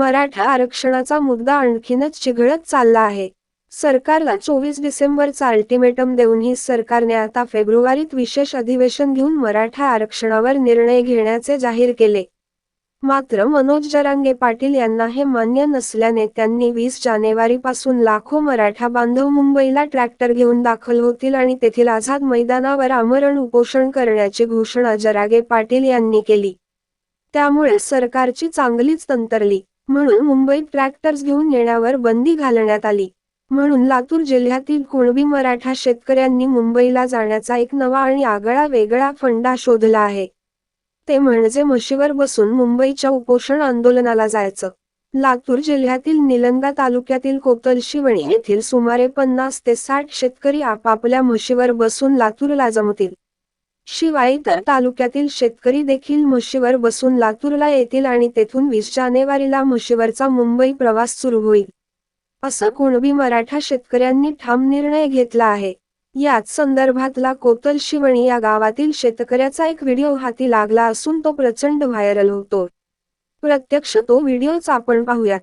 मराठा आरक्षणाचा मुद्दा आणखीनच चिघळत चालला आहे. सरकारला चोवीस डिसेंबरचा अल्टिमेटम देऊनही सरकारने आता फेब्रुवारीत विशेष अधिवेशन घेऊन मराठा आरक्षणावर निर्णय घेण्याचे जाहीर केले. मात्र मनोज जरांगे पाटील यांना हे मान्य नसल्याने त्यांनी वीस जानेवारीपासून लाखो मराठा बांधव मुंबईला ट्रॅक्टर घेऊन दाखल होतील आणि तेथील आझाद मैदानावर आमरण उपोषण करण्याची घोषणा जरागे पाटील यांनी केली. त्यामुळे सरकारची चांगलीच तंतरली. म्हणून मुंबईत ट्रॅक्टर्स घेऊन येण्यावर बंदी घालण्यात आली. म्हणून लातूर जिल्ह्यातील कुणबी मराठा शेतकऱ्यांनी मुंबईला जाण्याचा एक नवा आणि आगळा वेगळा फंडा शोधला आहे. ते म्हणजे म्हशीवर बसून मुंबईच्या उपोषण आंदोलनाला जायचं. लातूर जिल्ह्यातील निलंगा तालुक्यातील कोतलशिवणी येथील सुमारे पन्नास ते साठ शेतकरी आपापल्या म्हशीवर बसून लातूरला जमतील. शिवाय इतर तालुक्यातील शेतकरी देखील म्हशीवर बसून लातूरला येतील आणि तेथून वीस जानेवारीला म्हशीवरचा मुंबई प्रवास सुरू होईल. असं कुणबी मराठा शेतकऱ्यांनी ठाम निर्णय घेतला आहे. याच संदर्भातला कोतल शिवणी या गावातील शेतकऱ्याचा एक व्हिडिओ हाती लागला असून तो प्रचंड व्हायरल होतो. प्रत्यक्ष तो व्हिडिओच आपण पाहूयात.